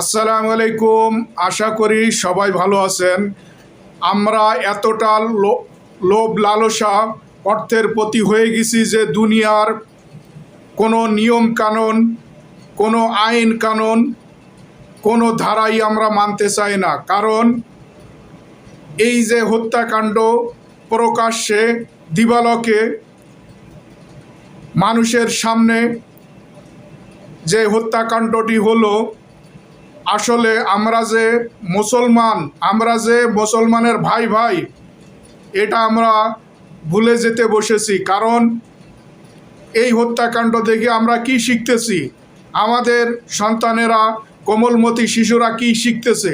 আসসালামু আলাইকুম। আশা করি সবাই ভালো আছেন। আমরা এতটা লোভ লালসা অর্থের প্রতি হয়ে গেছি যে দুনিয়ার কোনো নিয়ম কানুন, কোনো আইন কানুন, কোনো ধারাই আমরা মানতে চাই না। কারণ এই যে হত্যাকাণ্ড প্রকাশ্যে দিবালকে মানুষের সামনে যে হত্যাকাণ্ডটি হলো আসলে আমরা যে মুসলমান, আমরা যে মুসলমানের ভাই ভাই, এটা আমরা ভুলে যেতে বসেছি। কারণ এই হত্যাকাণ্ড দেখে আমরা কি শিখতেছি? আমাদের সন্তানেরা, কোমলমতি শিশুরা কি শিখতেছে?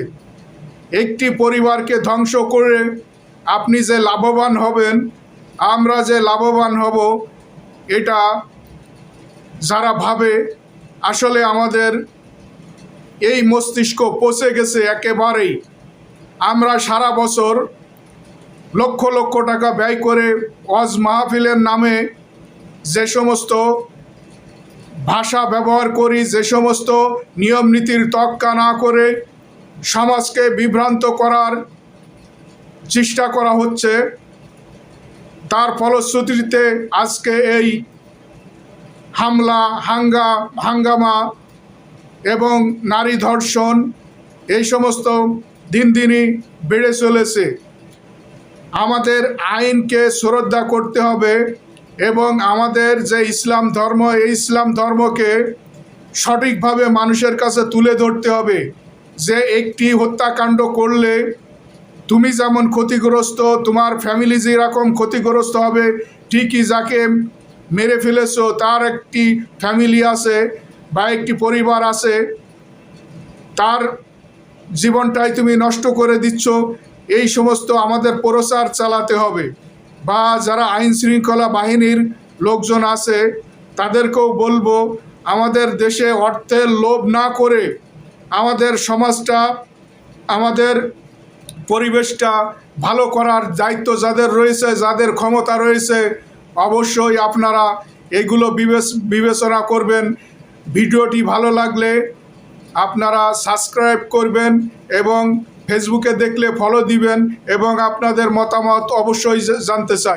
একটি পরিবারকে ধ্বংস করে আপনি যে লাভবান হবেন, আমরা যে লাভবান হব, এটা যারা ভাবে, আসলে আমাদের এই মস্তিষ্ক পচে গেছে একেবারেই। আমরা সারা বছর লক্ষ লক্ষ টাকা ব্যয় করে ওয়াজ মাহফিলের নামে যে সমস্ত ভাষা ব্যবহার করি, যে সমস্ত নিয়ম নীতির তক্কা না করে সমাজকে বিভ্রান্ত করার চেষ্টা করা হচ্ছে, তার ফলশ্রুতিতে আজকে এই হামলা, হাঙ্গা, হাঙ্গামা এবং নারী ধর্ষণ এই সমস্ত দিন দিনই বেড়ে চলেছে। আমাদের আইনকে শ্রদ্ধা করতে হবে এবং আমাদের যে ইসলাম ধর্ম, এই ইসলাম ধর্মকে সঠিকভাবে মানুষের কাছে তুলে ধরতে হবে যে একটি হত্যাকাণ্ড করলে তুমি যেমন ক্ষতিগ্রস্ত, তোমার ফ্যামিলি যেরকম ক্ষতিগ্রস্ত হবে, ঠিকই যাকে মেরে ফেলেছো, তার একটি ফ্যামিলি আছে। বা একটি পরিবার আছে, তার জীবনটাই তুমি নষ্ট করে দিচ্ছ, এই সমস্ত আমাদের প্রচার চালাতে হবে। বা যারা আইন শৃঙ্খলা বাহিনীর লোকজন আছে, তাদেরকেও বলব, আমাদের দেশে অর্থের লোভ না করে আমাদের সমাজটা, আমাদের পরিবেশটা ভালো করার দায়িত্ব যাদের রয়েছে, যাদের ক্ষমতা রয়েছে, অবশ্যই আপনারা এগুলো বিবেচ, বিবেচনা করবেন। ভিডিওটি ভালো লাগলে আপনারা সাবস্ক্রাইব করবেন এবং ফেসবুকে দেখলে ফলো দিবেন এবং আপনাদের মতামত অবশ্যই জানতে চাই।